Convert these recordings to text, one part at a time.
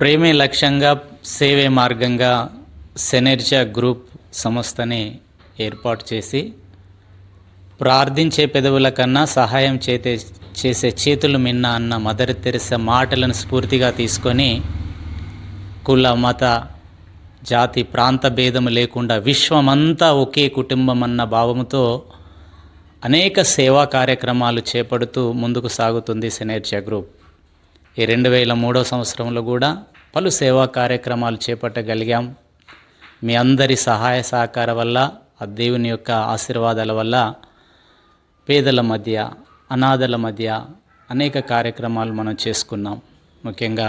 ప్రేమే లక్ష్యంగా సేవే మార్గంగా సెనెర్జా గ్రూప్ సంస్థని ఏర్పాటు చేసి ప్రార్థించే పెదవుల కన్నా సహాయం చేతే చేసే చేతులు మిన్న అన్న మదర్ తెరిస మాటలను స్ఫూర్తిగా తీసుకొని కుల మత జాతి ప్రాంత భేదం లేకుండా విశ్వమంతా ఒకే కుటుంబం అన్న భావముతో అనేక సేవా కార్యక్రమాలు చేపడుతూ ముందుకు సాగుతుంది సెనేర్జా గ్రూప్. ఈ రెండు వేల మూడో సంవత్సరంలో కూడా పలు సేవా కార్యక్రమాలు చేపట్టగలిగాం. మీ అందరి సహాయ సహకార వల్ల ఆ దేవుని యొక్క ఆశీర్వాదాల వల్ల పేదల మధ్య అనాథల మధ్య అనేక కార్యక్రమాలు మనం చేసుకున్నాం. ముఖ్యంగా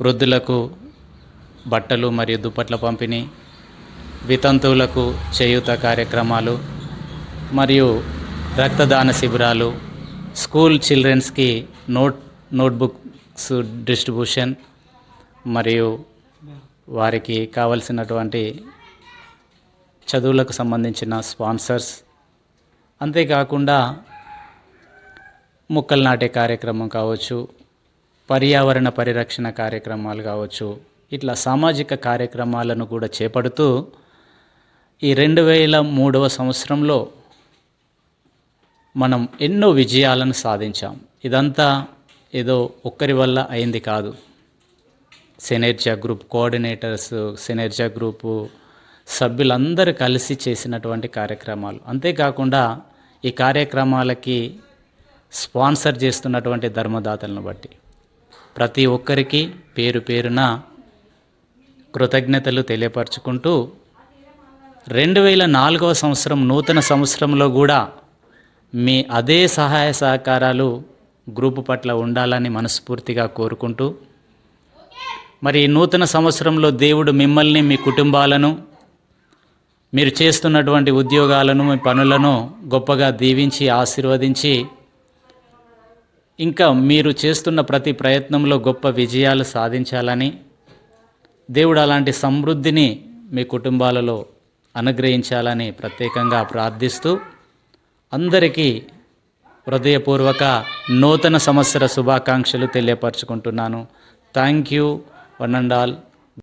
వృద్ధులకు బట్టలు మరియు దుప్పట్ల పంపిణీ వితంతువులకు చేయూత కార్యక్రమాలు మరియు రక్తదాన శిబిరాలు స్కూల్ చిల్డ్రన్స్కి నోట్ నోట్బుక్స్ డిస్ట్రిబ్యూషన్ మరియు వారికి కావలసినటువంటి చదువులకు సంబంధించిన స్పాన్సర్స్. అంతేకాకుండా మొక్కలు నాటే కార్యక్రమం కావచ్చు పర్యావరణ పరిరక్షణ కార్యక్రమాలు కావచ్చు ఇట్లా సామాజిక కార్యక్రమాలను కూడా చేపడుతూ ఈ రెండు వేల మూడవ సంవత్సరంలో మనం ఎన్నో విజయాలను సాధించాం. ఇదంతా ఏదో ఒక్కరి వల్ల అయింది కాదు. సెనెర్జా గ్రూప్ కోఆర్డినేటర్స్ సెనెర్జా గ్రూపు సభ్యులందరూ కలిసి చేసినటువంటి కార్యక్రమాలు. అంతేకాకుండా ఈ కార్యక్రమాలకి స్పాన్సర్ చేస్తున్నటువంటి ధర్మదాతలను బట్టి ప్రతి ఒక్కరికి పేరు పేరున కృతజ్ఞతలు తెలియపరచుకుంటూ రెండు వేల నాలుగవ సంవత్సరం నూతన సంవత్సరంలో కూడా మీ అదే సహాయ సహకారాలు గ్రూపు పట్ల ఉండాలని మనస్ఫూర్తిగా కోరుకుంటూ మరి నూతన సంవత్సరంలో దేవుడు మిమ్మల్ని మీ కుటుంబాలను మీరు చేస్తున్నటువంటి ఉద్యోగాలను మీ పనులను గొప్పగా దీవించి ఆశీర్వదించి ఇంకా మీరు చేస్తున్న ప్రతి ప్రయత్నంలో గొప్ప విజయాలు సాధించాలని దేవుడు అలాంటి సమృద్ధిని మీ కుటుంబాలలో అనుగ్రహించాలని ప్రత్యేకంగా ప్రార్థిస్తూ అందరికీ హృదయపూర్వక నూతన సంవత్సర శుభాకాంక్షలు తెలియపరచుకుంటున్నాను. Thank you one and all